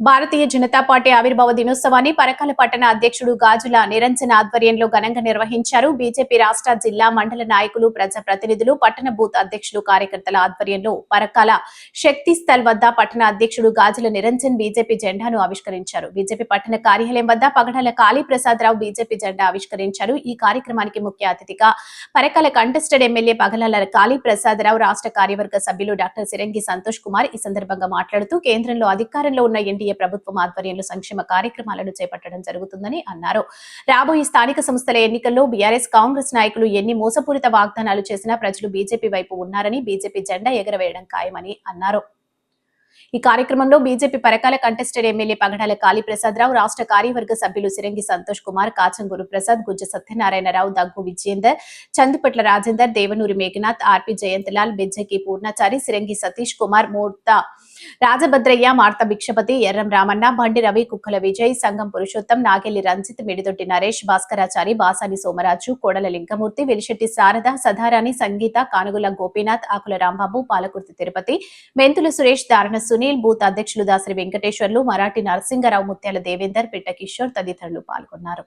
Bharatiya Janata party ఆవిర్భావ దినోత్సవాన్ని పరకాల పట్టణ అధ్యక్షుడు గాజుల నిరంజన ఆధ్వర్యంలో ఘనంగా నిర్వహించారు. బీజేపీ రాష్ట్ర జిల్లా మండల నాయకులు ప్రజా ప్రతినిధులు పట్టణ బూత్ అధ్యక్షులు కార్యకర్తల ఆధ్వర్యంలో పరకాల శక్తి స్థల్ వద్ద పట్టణ అధ్యక్షుడు గాజుల నిరంజన్ బీజేపీ జెండాను ఆవిష్కరించారు. బీజేపీ పట్టణ కార్యాలయం వద్ద పగడాల కాళీ ప్రసాదరావు బీజేపీ జెండా ఆవిష్కరించారు. ఈ కార్యక్రమానికి ముఖ్య అతిథిగా పరకాల కంటెస్టెడ్ ఎమ్మెల్యే పగడాల కాళీ ప్రసాదరావు రాష్ట్ర కార్యవర్గ సభ్యులు డాక్టర్ సిరంగి సంతోష్ కుమార్ ఈ సందర్భంగా మాట్లాడుతూ కేంద్రంలో అధికారంలో ఉన్న ఎన్డీఏ ప్రభుత్వం ఆధ్వర్యంలో సంక్షేమ కార్యక్రమాలను చేపట్టడం జరుగుతుందని అన్నారు. రాబోయే స్థానిక సంస్థల ఎన్నికల్లో బీఆర్ఎస్ కాంగ్రెస్ నాయకులు ఎన్ని మోసపూరిత వాగ్దానాలు చేసినా ప్రజలు బీజేపీ వైపు ఉన్నారని బీజేపీ జెండా ఎగరవేయడం ఖాయమని అన్నారు. ఈ కార్యక్రమంలో BJP Parakala contested MLA Pagadala Kali Prasada Rao రాష్ట్ర కార్యవర్గ సభ్యులు సిరంగి సంతోష్ కుమార్ కాచం గురుప్రసాద్ గుజ్జ సత్యనారాయణరావు దగ్గు విజయేందర్ చందుపట్ల రాజేందర్ దేవనూరి మేఘనాథ్ ఆర్పి జయంతలాల్ బెజ్జకి పూర్ణాచారి సిరంగి సతీష్ కుమార్ మూర్త రాజభద్రయ్య మార్త భిక్షపతి ఎర్రం రామన్న బండి రవి కుక్కల విజయ్ సంగం పురుషోత్తం నాగెల్లి రంజిత్ మిడిదొట్టి నరేష్ భాస్కరాచారి బాసాని సోమరాజు కోడల లింగమూర్తి వెలిశెట్టి శారద సదారాణి సంగీత కానుగుల గోపీనాథ్ ఆకుల రాంబాబు పాలకుర్తి తిరుపతి మెంతుల సురేష్ దారణ సునీల్ బూత్ అధ్యక్షులు దాసరి వెంకటేశ్వర్లు మరాఠీ నరసింగరావు ముత్యాల దేవేందర్ పిట్ట కిషోర్ తదితరులు పాల్గొన్నారు.